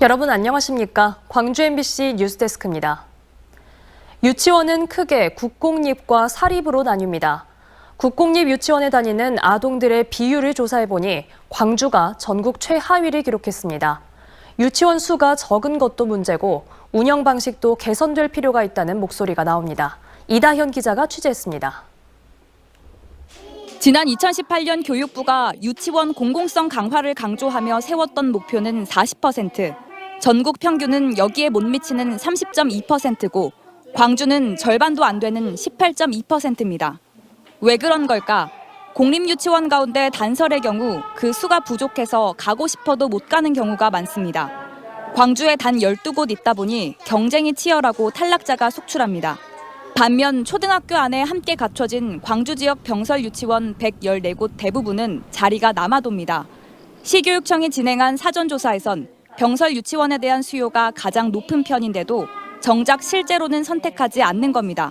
여러분 안녕하십니까? 광주 MBC 뉴스데스크입니다. 유치원은 크게 국공립과 사립으로 나뉩니다. 국공립 유치원에 다니는 아동들의 비율을 조사해 보니 광주가 전국 최하위를 기록했습니다. 유치원 수가 적은 것도 문제고 운영 방식도 개선될 필요가 있다는 목소리가 나옵니다. 이다현 기자가 취재했습니다. 지난 2018년 교육부가 유치원 공공성 강화를 강조하며 세웠던 목표는 40%, 전국 평균은 여기에 못 미치는 30.2%고 광주는 절반도 안 되는 18.2%입니다. 왜 그런 걸까? 공립유치원 가운데 단설의 경우 그 수가 부족해서 가고 싶어도 못 가는 경우가 많습니다. 광주에 단 12곳 있다 보니 경쟁이 치열하고 탈락자가 속출합니다. 반면 초등학교 안에 함께 갖춰진 광주 지역 병설 유치원 114곳 대부분은 자리가 남아돕니다. 시교육청이 진행한 사전조사에선 병설 유치원에 대한 수요가 가장 높은 편인데도 정작 실제로는 선택하지 않는 겁니다.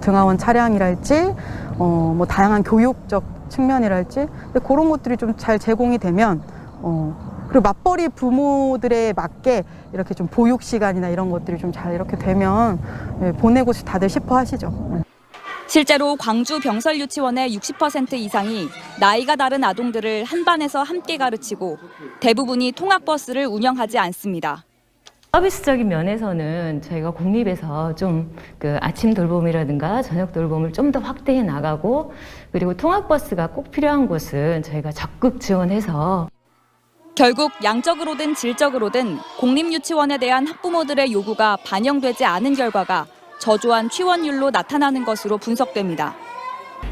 등하원 차량이랄지 어, 뭐 다양한 교육적 측면이랄지 그런 것들이 좀 잘 제공이 되면 어, 그리고 맞벌이 부모들에 맞게 이렇게 좀 보육 시간이나 이런 것들이 좀 잘 이렇게 되면 예, 보내고 싶- 다들 싶어 하시죠. 예. 실제로 광주 병설 유치원의 60% 이상이 나이가 다른 아동들을 한 반에서 함께 가르치고 대부분이 통학버스를 운영하지 않습니다. 서비스적인 면에서는 저희가 공립에서 좀 그 아침 돌봄이라든가 저녁 돌봄을 좀 더 확대해 나가고 그리고 통학버스가 꼭 필요한 곳은 저희가 적극 지원해서 결국 양적으로든 질적으로든 공립 유치원에 대한 학부모들의 요구가 반영되지 않은 결과가 저조한 취원율로 나타나는 것으로 분석됩니다.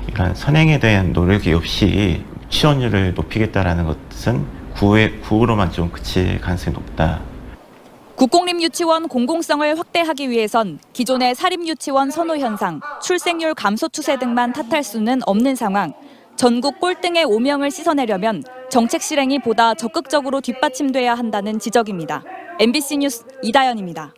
그러니까 선행에 대한 노력이 없이 취원율을 높이겠다라는 것은 구애, 구호로만 좀 그칠 가능성이 높다. 국공립유치원 공공성을 확대하기 위해선 기존의 사립유치원 선호 현상, 출생률 감소 추세 등만 탓할 수는 없는 상황. 전국 꼴등의 오명을 씻어내려면 정책 실행이 보다 적극적으로 뒷받침돼야 한다는 지적입니다. MBC 뉴스 이다연입니다.